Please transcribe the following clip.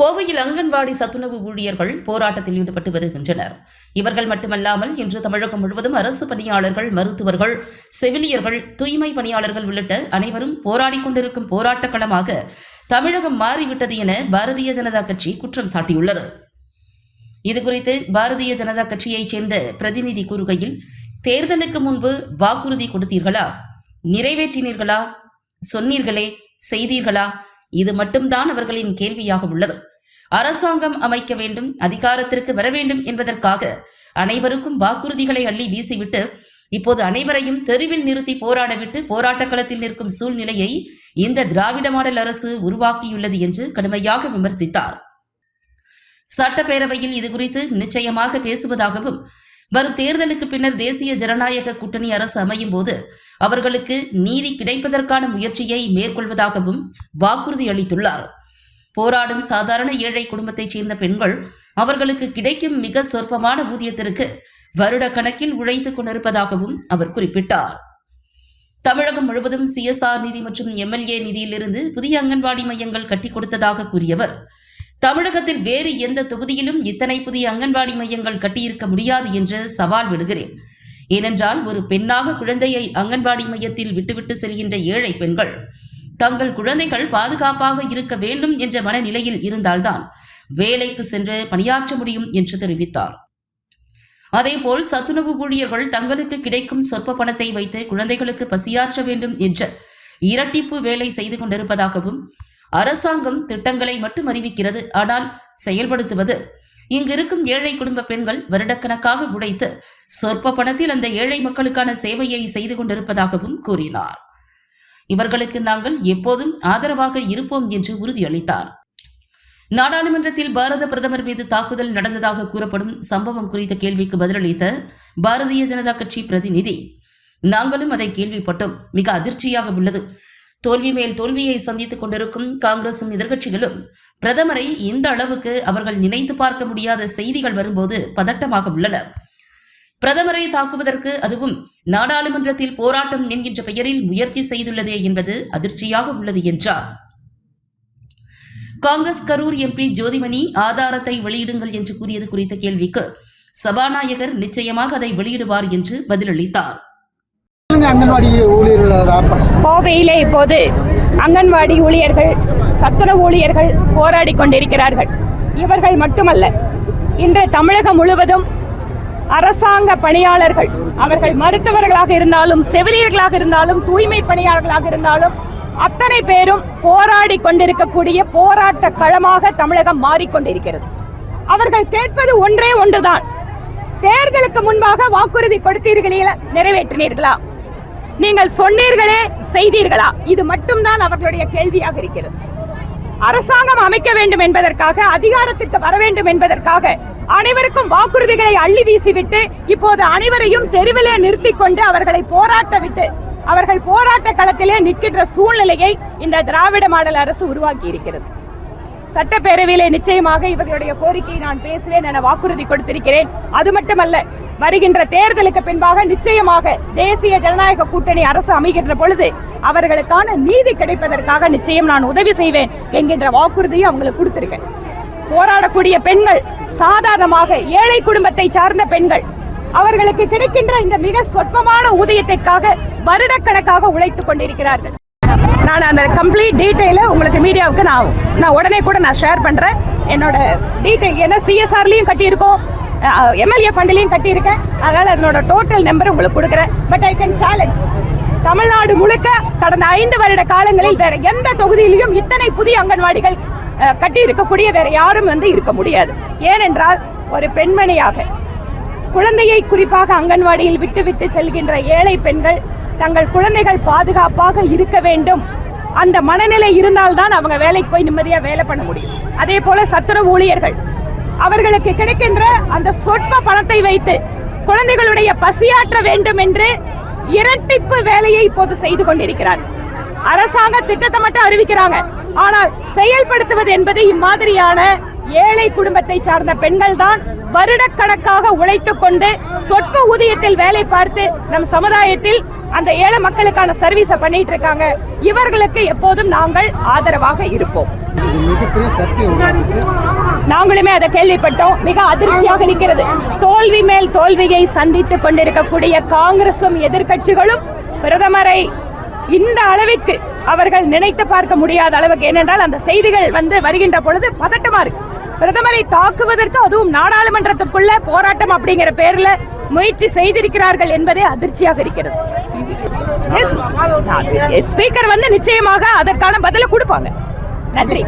கோவையில் அங்கன்வாடி சத்துணவு ஊழியர்கள் போராட்டத்தில் ஈடுபட்டு வருகின்றனர். இவர்கள் மட்டுமல்லாமல் இன்று தமிழகம் முழுவதும் அரசு பணியாளர்கள் மருத்துவர்கள் செவிலியர்கள் தூய்மை பணியாளர்கள் உள்ளிட்ட அனைவரும் போராடிக் கொண்டிருக்கும் போராட்டக் களமாக தமிழகம் மாறிவிட்டது என பாரதிய ஜனதா கட்சி குற்றம் சாட்டியுள்ளது. இதுகுறித்து பாரதிய ஜனதா கட்சியைச் சேர்ந்த பிரதிநிதி கூறுகையில் தேர்தலுக்கு முன்பு வாக்குறுதி கொடுத்தீர்களா? நிறைவேற்றினீர்களா? சொன்னீர்களே? செய்தீர்களா? இது மட்டும்தான் அவர்களின் கேள்வியாக உள்ளது. அரசாங்கம் அமைக்க வேண்டும் அதிகாரத்திற்கு வர வேண்டும் என்பதற்காக அனைவருக்கும் வாக்குறுதிகளை அள்ளி வீசிவிட்டு இப்போது அனைவரையும் தெருவில் நிறுத்தி போராடவிட்டு போராட்ட களத்தில் நிற்கும் சூழ்நிலையை இந்த திராவிட மாடல் அரசு உருவாக்கியுள்ளது என்று கடுமையாக விமர்சித்தார். சட்டப்பேரவையில் இதுகுறித்து நிச்சயமாக பேசுவதாகவும் வரும் தேர்தலுக்கு பின்னர் தேசிய ஜனநாயக கூட்டணி அரசு அமையும் போது அவர்களுக்கு நீதி கிடைப்பதற்கான முயற்சியை மேற்கொள்வதாகவும் வாக்குறுதி அளித்துள்ளார். போராடும் சாதாரண ஏழை குடும்பத்தைச் சேர்ந்த பெண்கள் அவர்களுக்கு கிடைக்கும் மிக சொற்பமான ஊதியத்திற்கு வருட கணக்கில் உழைத்துக் கொண்டிருப்பதாகவும் அவர் குறிப்பிட்டார். தமிழகம் முழுவதும் சிஎஸ்ஆர் நிதி மற்றும் எம்எல்ஏ நிதியிலிருந்து புதிய அங்கன்வாடி மையங்கள் கட்டிக் கொடுத்ததாக கூறியவர் தமிழகத்தில் வேறு எந்த தொகுதியிலும் இத்தனை புதிய அங்கன்வாடி மையங்கள் கட்டியிருக்க முடியாது என்று சவால் விடுகிறேன். ஏனென்றால் ஒரு பெண்ணாக குழந்தையை அங்கன்வாடி மையத்தில் விட்டுவிட்டு செல்கின்ற ஏழை பெண்கள் தங்கள் குழந்தைகள் பாதுகாப்பாக இருக்க வேண்டும் என்ற மனநிலையில் இருந்தால்தான் வேலைக்கு சென்று பணியாற்ற முடியும் என்று தெரிவித்தார். அதேபோல் சத்துணவு ஊழியர்கள் தங்களுக்கு கிடைக்கும் சொற்ப பணத்தை வைத்து குழந்தைகளுக்கு பசியாற்ற வேண்டும் என்ற இரட்டிப்பு வேலை செய்து கொண்டிருப்பதாகவும் அரசாங்கம் திட்டங்களை மட்டும் அறிவிக்கிறது. ஆனால் செயல்படுத்துவது இங்கிருக்கும் ஏழை குடும்ப பெண்கள் வருடக்கணக்காக உழைத்து சொற்ப பணத்தில் அந்த ஏழை மக்களுக்கான சேவையை செய்து கொண்டிருப்பதாகவும் கூறினார். இவர்களுக்கு நாங்கள் எப்போதும் ஆதரவாக இருப்போம் என்று உறுதியளித்தார். நாடாளுமன்றத்தில் பாரத பிரதமர் மீது தாக்குதல் நடந்ததாக கூறப்படும் சம்பவம் குறித்த கேள்விக்கு பதிலளித்த பாரதிய ஜனதா கட்சி பிரதிநிதி நாங்களும் அதை கேள்விப்பட்டோம். மிக அதிர்ச்சியாக உள்ளது. தோல்வி மேல் தோல்வியை சந்தித்துக் கொண்டிருக்கும் காங்கிரசும் எதிர்கட்சிகளும் பிரதமரை இந்த அளவுக்கு அவர்கள் நினைத்து பார்க்க முடியாத செய்திகள் வரும்போது பதட்டமாக உள்ளனர். பிரதமரை தாக்குவதற்கு அதுவும் நாடாளுமன்றத்தில் போராட்டம் என்கின்ற பெயரில் முயற்சி செய்துள்ளதே என்பது அதிர்ச்சியாக உள்ளது என்றார். காங்கிரஸ் கரூர் எம்பி ஜோதிமணி ஆதாரத்தை வெளியிடுங்கள் என்று கூறியது குறித்த கேள்விக்கு சபாநாயகர் நிச்சயமாக அதை வெளியிடுவார் என்று பதிலளித்தார். கோவையிலே இப்போது அங்கன்வாடி ஊழியர்கள் சத்துணவு ஊழியர்கள் போராடி கொண்டிருக்கிறார்கள். இவர்கள் மட்டுமல்ல இன்று தமிழகம் முழுவதும் அரசாங்க பணியாளர்கள் அவர்கள் மருத்துவர்களாக இருந்தாலும் செவிலியர்களாக இருந்தாலும் தூய்மை பணியாளர்களாக இருந்தாலும் அத்தனை பேரும் போராடி கொண்டிருக்கக்கூடிய போராட்ட களமாக தமிழகம் மாறிக்கொண்டிருக்கிறது. அவர்கள் கேட்பது ஒன்றே ஒன்றுதான். தேர்தலுக்கு முன்பாக வாக்குறுதி கொடுத்தீர்களே நிறைவேற்றினீர்களா? நீங்கள் சொன்னீர்களே செய்தீர்களா? இது மட்டும்தான் அவர்களுடைய கேள்வியாக இருக்கிறது. அரசாங்கம் அமைக்க வேண்டும் என்பதற்காக அதிகாரத்திற்கு வர வேண்டும் என்பதற்காக அனைவருக்கும் வாக்குறுதிகளை அள்ளி வீசிவிட்டு இப்போது அனைவரையும் தெருவிலே நிறுத்திக் கொண்டு அவர்களை போராட்ட விட்டு அவர்கள் போராட்ட களத்திலே நிற்கின்ற சூழ்நிலையை இந்த திராவிட மாடல் அரசு உருவாக்கி இருக்கிறது சட்டப்பேரவையிலே நிச்சயமாக இவர்களுடைய கோரிக்கையை நான் பேசுவேன் என வாக்குறுதி கொடுத்திருக்கிறேன். அது மட்டுமல்ல வருகின்ற தேர்தலுக்கு பின்பாக நிச்சயமாக தேசிய ஜனநாயக கூட்டணி அரசு அமைகின்ற பொழுது அவர்களுக்கான நீதி கிடைப்பதற்காக நிச்சயம் நான் உதவி செய்வேன் என்கின்ற வாக்குறுதியும் அவங்களுக்கு கொடுத்திருக்கேன். போராடக்கூடிய பெண்கள் சாதாரணமாக ஏழை குடும்பத்தை சார்ந்த பெண்கள். அவர்களுக்கு கிடைக்கின்ற இந்த மிக சொற்பமான ஊதியத்திற்காக வருடக்கணக்காக உழைத்துக் கொண்டிருக்கிறார்கள். நான் அந்த கம்ப்ளீட் டீட்டெயிலை உங்களுக்கு மீடியாவுக்கு நான் நான் உடனே கூட நான் ஷேர் பண்ணுறேன் என்னோட டீட்டெயில் ஏன்னா சிஎஸ்ஆர்லேயும் கட்டியிருக்கோம் எம்எல்ஏ ஃபண்ட்லேயும் கட்டியிருக்கேன். அதனால் அதனோட டோட்டல் நம்பர் உங்களுக்கு கொடுக்குறேன். But I can challenge Tamil Nadu முழுக்க கடந்த ஐந்து வருட காலங்களில் வேற எந்த தொகுதியிலையும் இத்தனை புதிய அங்கன்வாடிகள் கட்டி இருக்கக்கூடிய வேற யாரும் வந்து இருக்க முடியாது. ஏனென்றால் ஒரு பெண்மணியாக குழந்தையை குறிப்பாக அங்கன்வாடியில் விட்டுவிட்டு செல்கின்ற ஏழை பெண்கள் தங்கள் குழந்தைகள் பாதுகாப்பாக இருக்க வேண்டும். அந்த மனநிலை இருந்தால்தான் அவங்க வேலைக்கு போய் நிம்மதியாக வேலை பண்ண முடியும். அதே போல சத்துர ஊழியர்கள் அவர்களுக்கு கிடைக்கின்ற அந்த சொற்ப பணத்தை வைத்து குழந்தைகளுடைய பசியாற்ற வேண்டும் என்று இரட்டிப்பு வேலையை இப்போது செய்து கொண்டிருக்கிறார் அரசாங்க திட்டத்தை மட்டும் அறிவிக்கிறாங்க. ஆனால் செயல்படுத்துவது என்பது இம்மாதிரியான ஏழை குடும்பத்தை சார்ந்த பெண்கள் தான் வருடக்கணக்காக உழைத்து கொண்டு சொற்ப ஊதியத்தில் வேலை பார்த்து நம் சமுதாயத்தில் அந்த ஏழை மக்களுக்கான சர்வீஸை பண்ணிட்டு இருக்காங்க. இவர்களுக்கு எப்போதும் நாங்கள் ஆதரவாக இருப்போம். நாங்களுமே அதை கேள்விப்பட்டோம். மிக அதிர்ச்சியாக இருக்கிறது தோல்வி மேல் தோல்வியை சந்தித்துக் கொண்டிருக்கக்கூடிய காங்கிரசும் எதிர்க்கட்சிகளும் பிரதமரை இந்த அளவிற்கு அவர்கள் நினைத்து பார்க்க முடியாத அளவுக்கு ஏனென்றால் அந்த செய்திகள் வந்து வருகின்ற பொழுது பதட்டமா இருக்கு. பிரதமரை தாக்குவதற்கு அதுவும் நாடாளுமன்றத்திற்குள்ள போராட்டம் அப்படிங்கிற பேர்ல முயற்சி செய்திருக்கிறார்கள் என்பதே அதிர்ச்சியாக இருக்கிறது. ஸ்பீக்கர் வந்து நிச்சயமாக அதற்கான பதிலை கொடுப்பாங்க. நன்றி.